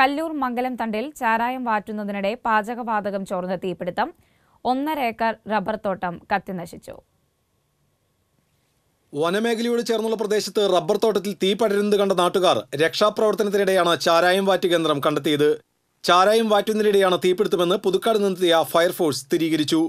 കല്ലൂർ മംഗലം തണ്ടിൽ ചാരായം വാറ്റുന്നതിനിടെ പാചകവാതകം ചോർന്ന് തീപിടുത്തം. ഒന്നര ഏക്കർ റബ്ബർ തോട്ടം കത്തിനശിച്ചു. വനമേഖലയോട് ചേർന്നുള്ള പ്രദേശത്ത് റബ്ബർ തോട്ടത്തിൽ തീ പടരുന്നത് കണ്ട നാട്ടുകാർ രക്ഷാപ്രവർത്തനത്തിനിടെയാണ് ചാരായം വാറ്റ് കേന്ദ്രം കണ്ടെത്തിയത്. ചാരായം വാറ്റുന്നതിനിടെയാണ് തീപിടുത്തമെന്ന് പുതുക്കാട് നിന്നെത്തിയ ഫയർഫോഴ്സ് സ്ഥിരീകരിച്ചു.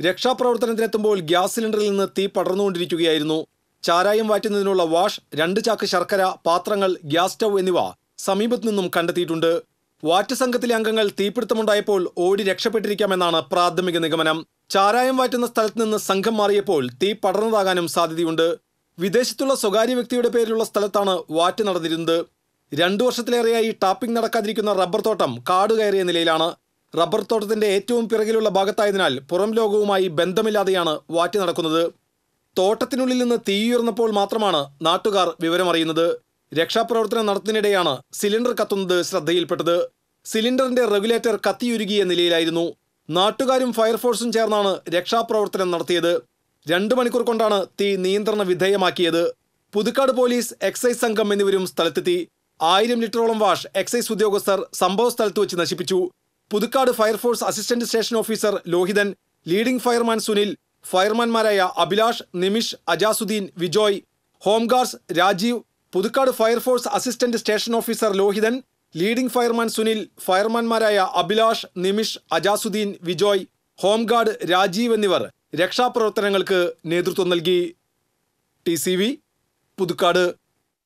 രക്ഷാപ്രവർത്തനത്തിനെത്തുമ്പോൾ ഗ്യാസ് സിലിണ്ടറിൽ നിന്ന് തീ പടർന്നുകൊണ്ടിരിക്കുകയായിരുന്നു. ചാരായം വാറ്റുന്നതിനുള്ള വാഷ് രണ്ട് ചാക്ക് ശർക്കര പാത്രങ്ങൾ ഗ്യാസ് സ്റ്റൗ എന്നിവ സമീപത്തു നിന്നും കണ്ടെത്തിയിട്ടുണ്ട്. വാറ്റ് സംഘത്തിലെ അംഗങ്ങൾ തീപിടുത്തമുണ്ടായപ്പോൾ ഓടി രക്ഷപ്പെട്ടിരിക്കാമെന്നാണ് പ്രാഥമിക നിഗമനം. ചാരായം വാറ്റുന്ന സ്ഥലത്ത് നിന്ന് സംഘം മാറിയപ്പോൾ തീ പടർന്നതാകാനും സാധ്യതയുണ്ട്. വിദേശത്തുള്ള സ്വകാര്യ വ്യക്തിയുടെ പേരിലുള്ള സ്ഥലത്താണ് വാറ്റ് നടന്നിരുന്നത്. രണ്ടു വർഷത്തിലേറെയായി ടാപ്പിംഗ് നടക്കാതിരിക്കുന്ന റബ്ബർ തോട്ടം കാട് കയറിയ നിലയിലാണ്. റബ്ബർ തോട്ടത്തിന്റെ ഏറ്റവും പിറകിലുള്ള ഭാഗത്തായതിനാൽ പുറം ലോകവുമായി ബന്ധമില്ലാതെയാണ് വാറ്റ് നടക്കുന്നത്. തോട്ടത്തിനുള്ളിൽ നിന്ന് തീയുയർന്നപ്പോൾ മാത്രമാണ് നാട്ടുകാർ വിവരമറിയുന്നത്. രക്ഷാപ്രവർത്തനം നടത്തുന്നതിനിടെയാണ് സിലിണ്ടർ കത്തുന്നത് ശ്രദ്ധയിൽപ്പെട്ടത്. സിലിണ്ടറിന്റെ റെഗുലേറ്റർ കത്തിയുരുകിയ നിലയിലായിരുന്നു. നാട്ടുകാരും ഫയർഫോഴ്സും ചേർന്നാണ് രക്ഷാപ്രവർത്തനം നടത്തിയത്. രണ്ടു മണിക്കൂർ കൊണ്ടാണ് തീ നിയന്ത്രണ വിധേയമാക്കിയത്. പുതുക്കാട് പോലീസ് എക്സൈസ് സംഘം എന്നിവരും സ്ഥലത്തെത്തി. ആയിരം ലിറ്ററോളം വാഷ് എക്സൈസ് ഉദ്യോഗസ്ഥർ സംഭവ സ്ഥലത്ത് വെച്ച് നശിപ്പിച്ചു. Puthukkad fire force assistant station officer Lohithan leading fireman Sunil ഫയർമാൻമാരായ Abhilash Nimish Ajasuddin Vijoy home guards Rajeev Puthukkad fire force assistant station officer Lohithan leading fireman Sunil ഫയർമാൻമാരായ Abhilash Nimish Ajasuddin Vijoy home guard Rajeev എന്നിവർ രക്ഷാപ്രവർത്തനങ്ങൾക്ക് നേതൃത്വം നൽകി. ടി പുതുക്കാട്.